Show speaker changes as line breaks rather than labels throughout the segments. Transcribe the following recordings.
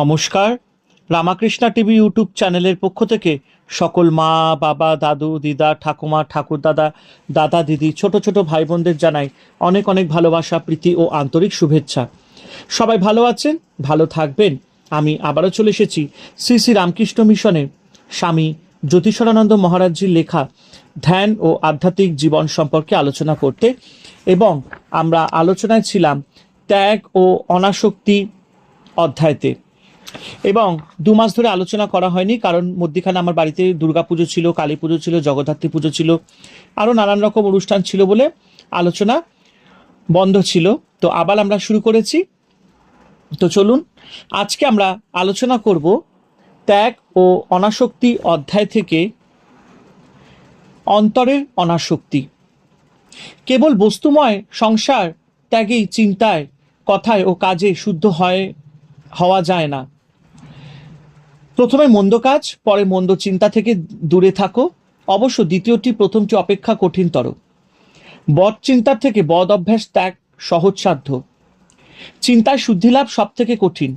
নমস্কার Ramakrishna TV YouTube চ্যানেলের পক্ষ থেকে সকল মা বাবা দাদু দিদা ঠাকুমা ঠাকুর দাদা দাদা দিদি ছোট ছোট ভাই বোনদের জানাই অনেক অনেক ভালোবাসা প্রীতি ও আন্তরিক শুভেচ্ছা সবাই ভালো আছেন ভালো থাকবেন আমি আবারও চলে এসেছি শ্রী শ্রী রামকৃষ্ণ মিশনে স্বামী জ্যোতিষরানন্দ মহারাজজির লেখা ধ্যান ও আধ্যাত্মিক জীবন সম্পর্কে আলোচনা করতে এবং আমরা আলোচনায় ছিলাম ত্যাগ ও অনাসক্তি অধ্যায়তে এবং দু মাস ধরে আলোচনা করা হয়নি কারণ মধ্যিখানে আমার বাড়িতে দুর্গাপুজো ছিল কালী পুজো ছিল জগদ্ধাত্রী পুজো ছিল আরও নানান রকম অনুষ্ঠান ছিল বলে আলোচনা বন্ধ ছিল তো আবার আমরা শুরু করেছি তো চলুন আজকে আমরা আলোচনা করব ত্যাগ ও অনাসক্তি অধ্যায় থেকে অন্তরের অনাসক্তি কেবল বস্তুময় সংসার ত্যাগেই চিন্তায় কথায় ও কাজে শুদ্ধ হয় হওয়া যায় না প্রথমে মন্দ কাজ পরে মন্দ চিন্তা থেকে দূরে থাকো অবশ্য দ্বিতীয়টি প্রথমটি অপেক্ষা কঠিনতর বদ চিন্তার থেকে বদ অভ্যাস ত্যাগ সহজসাধ্য চিন্তায় শুদ্ধিলাভ সব থেকে কঠিন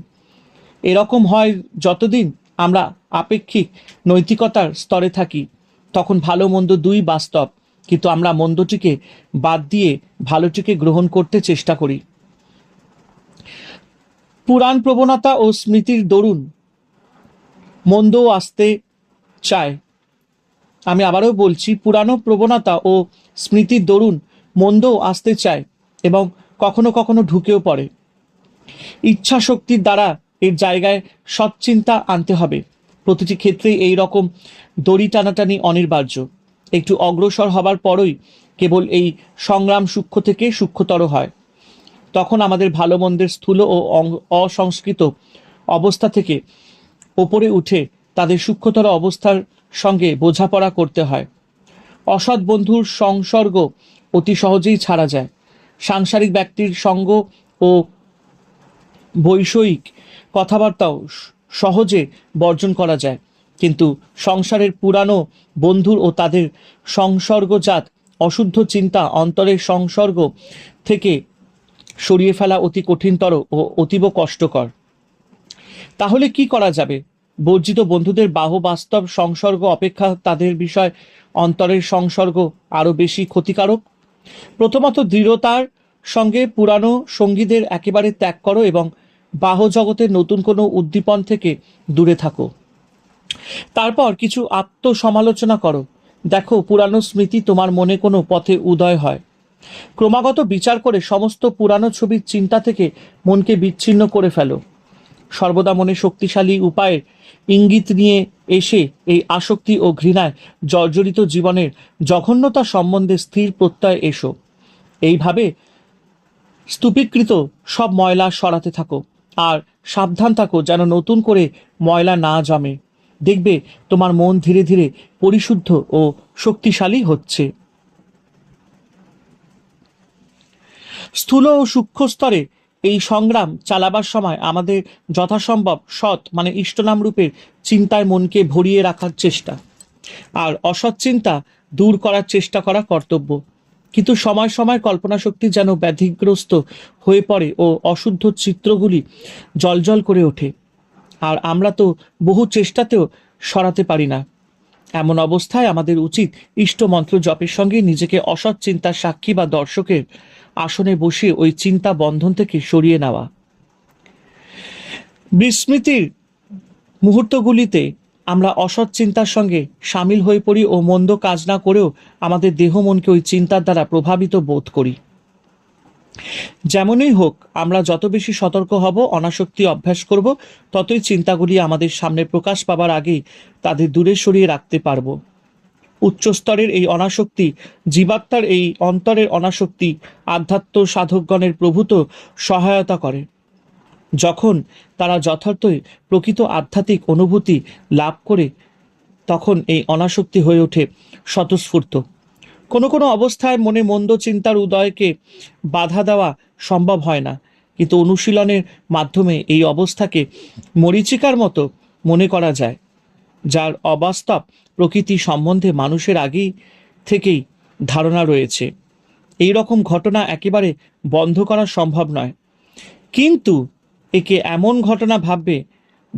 এরকম হয় যতদিন আমরা আপেক্ষিক নৈতিকতার স্তরে থাকি তখন ভালো মন্দ দুই বাস্তব কিন্তু আমরা মন্দটিকে বাদ দিয়ে ভালোটিকে গ্রহণ করতে চেষ্টা করি পুরাণ প্রবণতা ও স্মৃতির দরুন মন্দও আসতে চায় আমি আবারও বলছি পুরানো প্রবণতা ও স্মৃতির দরুন মন্দও আসতে চায় এবং কখনো কখনো ঢুকেও পড়ে ইচ্ছা শক্তির দ্বারা এর জায়গায় চিন্তা আনতে হবে প্রতিটি ক্ষেত্রে এই রকম দড়ি টানাটানি অনিবার্য একটু অগ্রসর হবার পরই কেবল এই সংগ্রাম সূক্ষ্ম থেকে সূক্ষ্মতর হয় তখন আমাদের ভালো মন্দের স্থূল ও অসংস্কৃত অবস্থা থেকে ওপরে উঠে তাদের সূক্ষ্মতর অবস্থার সঙ্গে বোঝাপড়া করতে হয় অসৎ বন্ধুর সংসর্গ অতি সহজেই ছাড়া যায় সাংসারিক ব্যক্তির সঙ্গ ও বৈষয়িক কথাবার্তাও সহজে বর্জন করা যায় কিন্তু সংসারের পুরানো বন্ধুর ও তাদের সংসর্গজাত অশুদ্ধ চিন্তা অন্তরের সংসর্গ থেকে সরিয়ে ফেলা অতি কঠিনতর ও অতীব কষ্টকর তাহলে কি করা যাবে বর্জিত বন্ধুদের বাহ বাস্তব সংসর্গ অপেক্ষা তাদের বিষয় অন্তরের সংসর্গ আরও বেশি ক্ষতিকারক প্রথমত দৃঢ়তার সঙ্গে পুরানো সঙ্গীদের একেবারে ত্যাগ করো এবং বাহ জগতের নতুন কোনো উদ্দীপন থেকে দূরে থাকো তারপর কিছু আত্মসমালোচনা করো দেখো পুরানো স্মৃতি তোমার মনে কোনো পথে উদয় হয় ক্রমাগত বিচার করে সমস্ত পুরানো ছবির চিন্তা থেকে মনকে বিচ্ছিন্ন করে ফেলো সর্বদা মনে শক্তিশালী উপায়ের ইঙ্গিত নিয়ে এসে এই আসক্তি ও ঘৃণায় জর্জরিত জীবনের জঘন্যতা সম্বন্ধে স্থির প্রত্যয় এসো এইভাবে স্তূপীকৃত সব ময়লা সরাতে থাকো আর সাবধান থাকো যেন নতুন করে ময়লা না জমে দেখবে তোমার মন ধীরে ধীরে পরিশুদ্ধ ও শক্তিশালী হচ্ছে স্থূল ও সূক্ষ্ম স্তরে এই সংগ্রাম চালাবার সময় আমাদের যথাসম্ভব সৎ মানে ইষ্টনাম রূপের চিন্তায় মনকে ভরিয়ে রাখার চেষ্টা আর অসৎ চিন্তা দূর করার চেষ্টা করা কর্তব্য কিন্তু সময় সময় কল্পনা শক্তি যেন ব্যাধিগ্রস্ত হয়ে পড়ে ও অশুদ্ধ চিত্রগুলি জলজল করে ওঠে আর আমরা তো বহু চেষ্টাতেও সরাতে পারি না এমন অবস্থায় আমাদের উচিত ইষ্ট মন্ত্র জপের সঙ্গে নিজেকে অসৎ চিন্তার সাক্ষী বা দর্শকের আসনে বসে ওই চিন্তা বন্ধন থেকে সরিয়ে নেওয়া বিস্মৃতির মুহূর্তগুলিতে আমরা অসৎ চিন্তার সঙ্গে সামিল হয়ে পড়ি ও মন্দ কাজ না করেও আমাদের দেহ মনকে ওই চিন্তার দ্বারা প্রভাবিত বোধ করি যেমনই হোক আমরা যত বেশি সতর্ক হব অনাসক্তি অভ্যাস করব ততই চিন্তাগুলি আমাদের সামনে প্রকাশ পাবার আগেই তাদের দূরে সরিয়ে রাখতে পারবো উচ্চস্তরের এই অনাসক্তি জীবাত্মার এই অন্তরের অনাসক্তি আধ্যাত্ম সাধকগণের প্রভূত সহায়তা করে যখন তারা যথার্থই প্রকৃত আধ্যাত্মিক অনুভূতি লাভ করে তখন এই অনাসক্তি হয়ে ওঠে স্বতঃস্ফূর্ত কোনো কোনো অবস্থায় মনে মন্দ চিন্তার উদয়কে বাধা দেওয়া সম্ভব হয় না কিন্তু অনুশীলনের মাধ্যমে এই অবস্থাকে মরিচিকার মতো মনে করা যায় যার অবাস্তব প্রকৃতি সম্বন্ধে মানুষের আগেই থেকেই ধারণা রয়েছে এই রকম ঘটনা একেবারে বন্ধ করা সম্ভব নয় কিন্তু একে এমন ঘটনা ভাববে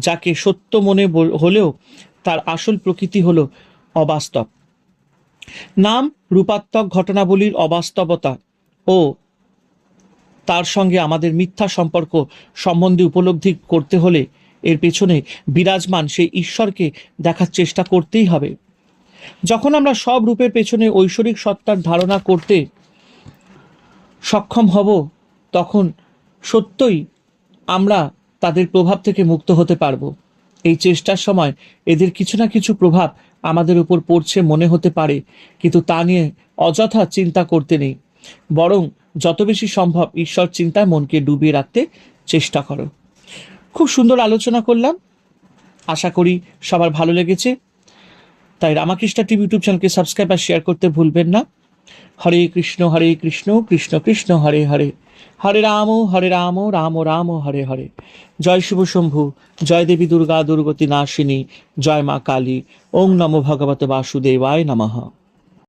যাকে সত্য মনে হলেও তার আসল প্রকৃতি হল অবাস্তব নাম রূপাত্মক ঘটনাবলীর অবাস্তবতা ও তার সঙ্গে আমাদের মিথ্যা সম্পর্ক সম্বন্ধে উপলব্ধি করতে হলে এর পেছনে বিরাজমান সেই ঈশ্বরকে দেখার চেষ্টা করতেই হবে যখন আমরা সব রূপের পেছনে ঐশ্বরিক সত্তার ধারণা করতে সক্ষম হব তখন সত্যই আমরা তাদের প্রভাব থেকে মুক্ত হতে পারব এই চেষ্টার সময় এদের কিছু না কিছু প্রভাব আমাদের উপর পড়ছে মনে হতে পারে কিন্তু তা নিয়ে অযথা চিন্তা করতে নেই বরং যত বেশি সম্ভব ঈশ্বর চিন্তায় মনকে ডুবিয়ে রাখতে চেষ্টা করো খুব সুন্দর আলোচনা করলাম আশা করি সবার ভালো লেগেছে তাই রামাকৃষ্ণা টিভি ইউটিউব চ্যানেলকে সাবস্ক্রাইব আর শেয়ার করতে ভুলবেন না হরে কৃষ্ণ হরে কৃষ্ণ কৃষ্ণ কৃষ্ণ হরে হরে হরে রাম হরে রাম রাম রাম হরে হরে জয় শুভ শম্ভু জয় দেবী দুর্গা দুর্গতি নাশিনী জয় মা কালী ওং নমো ভগবত বাসুদেবায় নমঃ